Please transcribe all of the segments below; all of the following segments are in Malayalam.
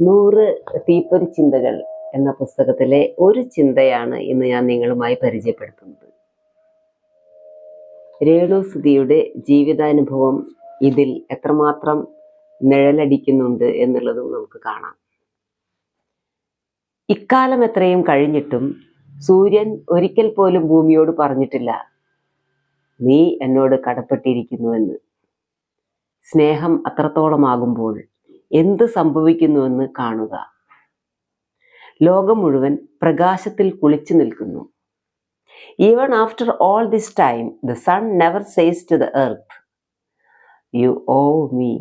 നൂറ് തീപ്പൊരി ചിന്തകൾ എന്ന പുസ്തകത്തിലെ ഒരു ചിന്തയാണ് ഇന്ന് ഞാൻ നിങ്ങളുമായി പരിചയപ്പെടുത്തുന്നത്. രേണു സുധിയുടെ ജീവിതാനുഭവം ഇതിൽ എത്രമാത്രം നിഴലടിക്കുന്നുണ്ട് എന്നുള്ളതും നമുക്ക് കാണാം. ഇക്കാലം എത്രയും കഴിഞ്ഞിട്ടും സൂര്യൻ ഒരിക്കൽ പോലും ഭൂമിയോട് പറഞ്ഞിട്ടില്ല നീ എന്നോട് കടപ്പെട്ടിരിക്കുന്നുവെന്ന് സ്നേഹം അത്രത്തോളമാകുമ്പോൾ എന്ത് സംഭവിക്കുന്നുവെന്ന് കാണുക. ലോകം മുഴുവൻ പ്രകാശത്തിൽ കുളിച്ചു നിൽക്കുന്നു. Even after all this time the sun never says to the earth you owe me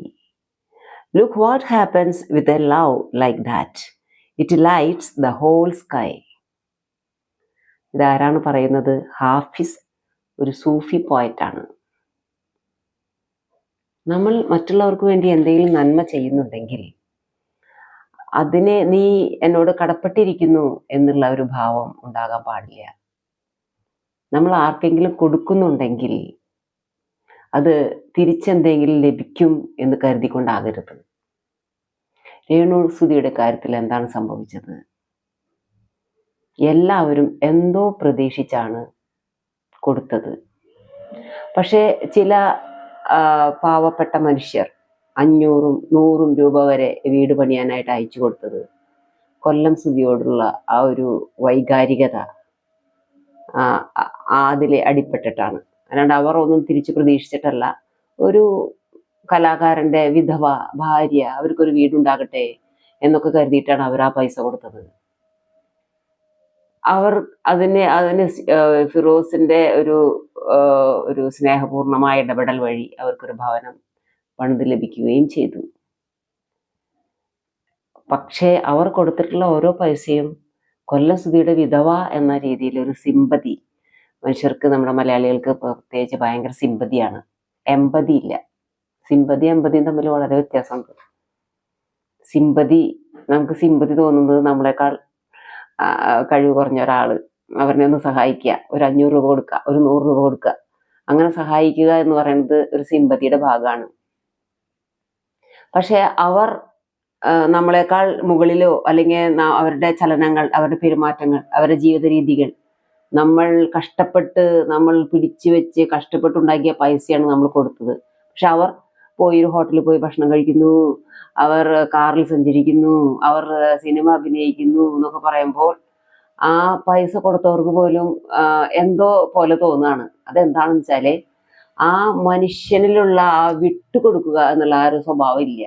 look what happens with a love like that it lights the whole sky ഇതാരാണ് പറയുന്നത്? ഹാഫിസ് ഒരു സൂഫി പോയറ്റാണ് നമ്മൾ മറ്റുള്ളവർക്ക് വേണ്ടി എന്തെങ്കിലും നന്മ ചെയ്യുന്നുണ്ടെങ്കിൽ അതിനെ നീ എന്നോട് കടപ്പെട്ടിരിക്കുന്നു എന്നുള്ള ഒരു ഭാവം ഉണ്ടാകാൻ പാടില്ല. നമ്മൾ ആർക്കെങ്കിലും കൊടുക്കുന്നുണ്ടെങ്കിൽ അത് തിരിച്ചെന്തെങ്കിലും ലഭിക്കും എന്ന് കരുതിക്കൊണ്ടാകരുത്. രേണു സുധിയുടെ കാര്യത്തിൽ എന്താണ് സംഭവിച്ചത്? എല്ലാവരും എന്തോ പ്രതീക്ഷിച്ചാണ് കൊടുത്തത്. പക്ഷേ ചില പാവപ്പെട്ട മനുഷ്യർ അഞ്ഞൂറും നൂറും രൂപ വരെ വീട് പണിയാനായിട്ട് അയച്ചു കൊടുത്തത്. കൊല്ലം സ്തുതിയോടുള്ള ആ ഒരു വൈകാരികത അതിലെ അടിപ്പെട്ടിട്ടാണ്. അല്ലാണ്ട് അവർ ഒന്നും തിരിച്ചു പ്രതീക്ഷിച്ചിട്ടല്ല. ഒരു കലാകാരന്റെ വിധവ ഭാര്യ അവർക്കൊരു വീടുണ്ടാകട്ടെ എന്നൊക്കെ കരുതിയിട്ടാണ് അവർ ആ പൈസ കൊടുത്തത്. അവർ അതിനെ അതിന് ഫിറോസിന്റെ ഒരു ഒരു സ്നേഹപൂർണമായ ഇടപെടൽ വഴി അവർക്കൊരു ഭവനം പണിത് ലഭിക്കുകയും ചെയ്തു. പക്ഷേ അവർ കൊടുത്തിട്ടുള്ള ഓരോ പൈസയും കൊല്ലസുതിയുടെ വിധവ എന്ന രീതിയിൽ ഒരു സിമ്പതി മനുഷ്യർക്ക് നമ്മുടെ മലയാളികൾക്ക് പ്രത്യേകിച്ച് ഭയങ്കര സിമ്പതിയാണ്. എമ്പതി ഇല്ല. സിമ്പതി എമ്പതിയും തമ്മിൽ വളരെ വ്യത്യാസമുണ്ട്. സിമ്പതി നമുക്ക് സിമ്പതി തോന്നുന്നത് നമ്മളെക്കാൾ കഴിവ് കുറഞ്ഞ ഒരാൾ അവരെ ഒന്ന് സഹായിക്കുക. ഒരു അഞ്ഞൂറ് രൂപ കൊടുക്കുക ഒരു നൂറ് രൂപ കൊടുക്കുക. അങ്ങനെ സഹായിക്കുക എന്ന് പറയുന്നത് ഒരു സിമ്പതിയുടെ ഭാഗമാണ്. പക്ഷെ അവർ നമ്മളെക്കാൾ മുകളിലോ അല്ലെങ്കിൽ അവരുടെ ചലനങ്ങൾ അവരുടെ പെരുമാറ്റങ്ങൾ അവരുടെ ജീവിത രീതികൾ നമ്മൾ കഷ്ടപ്പെട്ട് നമ്മൾ പിടിച്ചു വെച്ച് കഷ്ടപ്പെട്ടുണ്ടാക്കിയ പൈസയാണ് നമ്മൾ കൊടുത്തത്. പക്ഷെ അവർ പോയി ഒരു ഹോട്ടലിൽ പോയി ഭക്ഷണം കഴിക്കുന്നു. അവർ കാറിൽ സഞ്ചരിക്കുന്നു. അവർ സിനിമ അഭിനയിക്കുന്നു എന്നൊക്കെ പറയുമ്പോൾ ആ പൈസ കൊടുത്തവർക്ക് പോലും എന്തോ പോലെ തോന്നുകയാണ് അതെന്താണെന്ന് വെച്ചാൽ ആ മനുഷ്യനിലുള്ള ആ വിട്ടുകൊടുക്കുക എന്നുള്ള ആ ഒരു സ്വഭാവം ഇല്ല.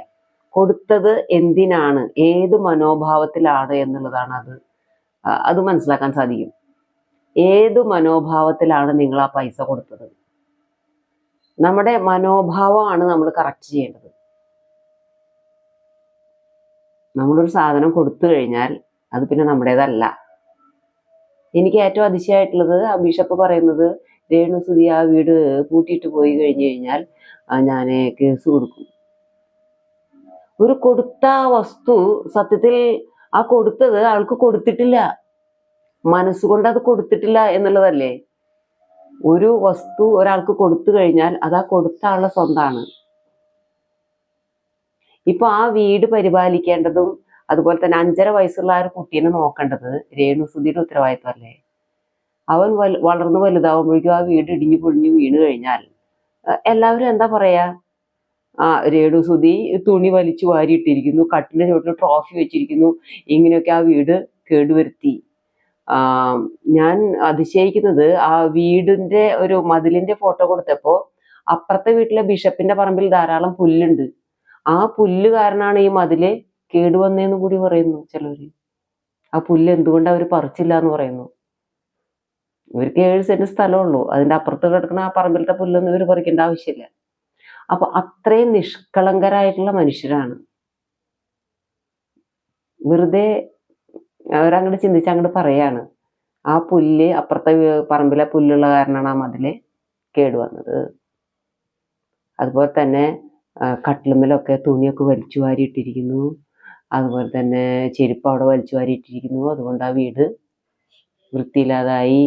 കൊടുത്തത് എന്തിനാണ്? ഏത് മനോഭാവത്തിലാണ് എന്നുള്ളതാണ് അത്. അത് മനസ്സിലാക്കാൻ സാധിക്കും. ഏത് മനോഭാവത്തിലാണ് നിങ്ങൾ ആ പൈസ കൊടുത്തത്? നമ്മുടെ മനോഭാവമാണ് നമ്മൾ കറക്റ്റ് ചെയ്യേണ്ടത്. നമ്മളൊരു സാധനം കൊടുത്തു കഴിഞ്ഞാൽ അത് പിന്നെ നമ്മുടേതല്ല. എനിക്ക് ഏറ്റവും അതിശയമായിട്ടുള്ളത് ആ ബിഷപ്പ് പറയുന്നത് രേണുസുതി ആ വീട് പൂട്ടിയിട്ട് പോയി കഴിഞ്ഞു കഴിഞ്ഞാൽ ഞാൻ കേസ് കൊടുക്കും. ഒരു കൊടുത്ത വസ്തു സത്യത്തിൽ ആ കൊടുത്തത് ആൾക്ക് കൊടുത്തിട്ടില്ല. മനസ്സുകൊണ്ട് അത് കൊടുത്തിട്ടില്ല എന്നുള്ളതല്ലേ? ഒരു വസ്തു ഒരാൾക്ക് കൊടുത്തു കഴിഞ്ഞാൽ അത് ആ കൊടുത്ത ആളുടെ സ്വന്തമാണ് ഇപ്പൊ ആ വീട് പരിപാലിക്കേണ്ടതും അതുപോലെ തന്നെ അഞ്ചര വയസ്സുള്ള ആ ഒരു കുട്ടീനെ നോക്കേണ്ടത് രേണുസുതിയുടെ ഉത്തരവാദിത്വമല്ലേ അവൻ വൽ വളർന്നു വലുതാവുമ്പോഴേക്കും ആ വീട് ഇടിഞ്ഞു പൊളിഞ്ഞു വീണ് കഴിഞ്ഞാൽ എല്ലാവരും എന്താ പറയാ? ആ രേണു സുധി തുണി വലിച്ചു വാരിയിട്ടിരിക്കുന്നു കട്ടിന്റെ ചുവട്ടിൽ ട്രോഫി വെച്ചിരിക്കുന്നു ഇങ്ങനെയൊക്കെ ആ വീട് കേടുവരുത്തി. ഞാൻ അതിശയിക്കുന്നത് ആ വീടിന്റെ ഒരു മതിലിന്റെ ഫോട്ടോ കൊടുത്തപ്പോ അപ്പുറത്തെ വീട്ടിലെ ബിഷപ്പിന്റെ പറമ്പിൽ ധാരാളം പുല്ലുണ്ട്. ആ പുല്ല് കാരണമാണ് ഈ മതിൽ കേടുവന്നേന്ന് കൂടി പറയുന്നു ചിലവര്. ആ പുല്ല് എന്തുകൊണ്ട് അവർ പറിച്ചില്ല എന്ന് പറയുന്നു. ഇവർക്ക് ഏഴ് സെന്റ് സ്ഥലമുള്ളൂ അതിന്റെ അപ്പുറത്ത് കിടക്കുന്ന ആ പറമ്പിലത്തെ പുല്ലൊന്നും ഇവർ പറിക്കേണ്ട ആവശ്യമില്ല. അപ്പൊ അത്രയും നിഷ്കളങ്കരായിട്ടുള്ള മനുഷ്യരാണ്. വെറുതെ അവരങ്ങോട്ട് ചിന്തിച്ച് അങ്ങോട്ട് പറയാണ്. ആ പുല്ല് അപ്പുറത്തെ പറമ്പിലെ പുല്ലുള്ള കാരണമാണ് ആ മതിൽ കേടുവന്നത് അതുപോലെ തന്നെ കട്ടിലുമ്മലൊക്കെ തുണിയൊക്കെ വലിച്ചു വാരിയിട്ടിരിക്കുന്നു അതുപോലെ തന്നെ ചെരുപ്പ് അവിടെ വലിച്ചു വാരിയിട്ടിരിക്കുന്നു അതുകൊണ്ട് ആ വീട് വൃത്തിയില്ലാതായി.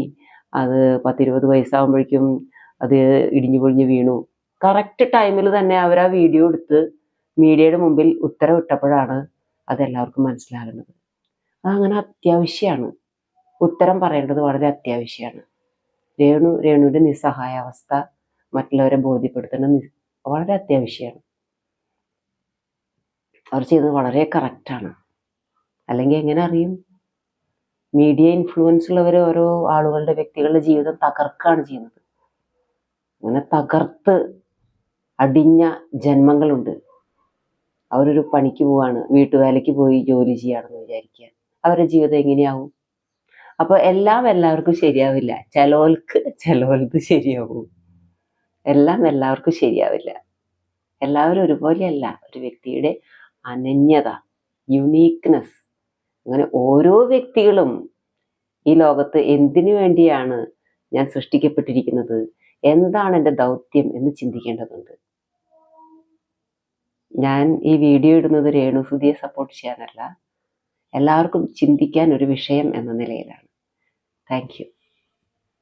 അത് പത്തിരുപത് വയസ്സാകുമ്പോഴേക്കും അത് ഇടിഞ്ഞു പൊളിഞ്ഞു വീണു. കറക്റ്റ് ടൈമിൽ തന്നെ അവർ ആ വീഡിയോ എടുത്ത് മീഡിയയുടെ മുമ്പിൽ ഉത്തരവിട്ടപ്പോഴാണ് അതെല്ലാവർക്കും മനസ്സിലാകുന്നത്. അതങ്ങനെ അത്യാവശ്യമാണ് ഉത്തരം പറയേണ്ടത് വളരെ അത്യാവശ്യമാണ് രേണു രേണുവിന്റെ നിസ്സഹായാവസ്ഥ മറ്റുള്ളവരെ ബോധ്യപ്പെടുത്തേണ്ടത് വളരെ അത്യാവശ്യമാണ് അവർ ചെയ്തത് വളരെ കറക്റ്റാണ് അല്ലെങ്കിൽ എങ്ങനെ അറിയും? മീഡിയ ഇൻഫ്ലുവൻസ് ഉള്ളവർ ഓരോ ആളുകളുടെ വ്യക്തികളുടെ ജീവിതം തകർക്കുകയാണ് ചെയ്യുന്നത്. അങ്ങനെ തകർത്ത് അടിഞ്ഞ ജന്മങ്ങളുണ്ട്. അവരൊരു പണിക്ക് പോവാണ് വീട്ടുവേലയ്ക്ക് പോയി ജോലി ചെയ്യാണെന്ന് വിചാരിക്കുക. അവരുടെ ജീവിതം എങ്ങനെയാവും? അപ്പോൾ എല്ലാം എല്ലാവർക്കും ശരിയാവില്ല. ചിലോൽക്ക് ചിലോൽക്ക് ശരിയാവും. എല്ലാം എല്ലാവർക്കും ശരിയാവില്ല. എല്ലാവരും ഒരുപോലെയല്ല. ഒരു വ്യക്തിയുടെ അനന്യത യുണീക്ക്നെസ് അങ്ങനെ ഓരോ വ്യക്തികളും ഈ ലോകത്ത് എന്തിനു വേണ്ടിയാണ് ഞാൻ സൃഷ്ടിക്കപ്പെട്ടിരിക്കുന്നത്? എന്താണ് എന്റെ ദൗത്യം എന്ന് ചിന്തിക്കേണ്ടതുണ്ട്. ഞാൻ ഈ വീഡിയോ ഇടുന്നത് രേണുസുതിയെ സപ്പോർട്ട് ചെയ്യാനല്ല. എല്ലാവർക്കും ചിന്തിക്കാൻ ഒരു വിഷയം എന്ന നിലയിലാണ്. താങ്ക്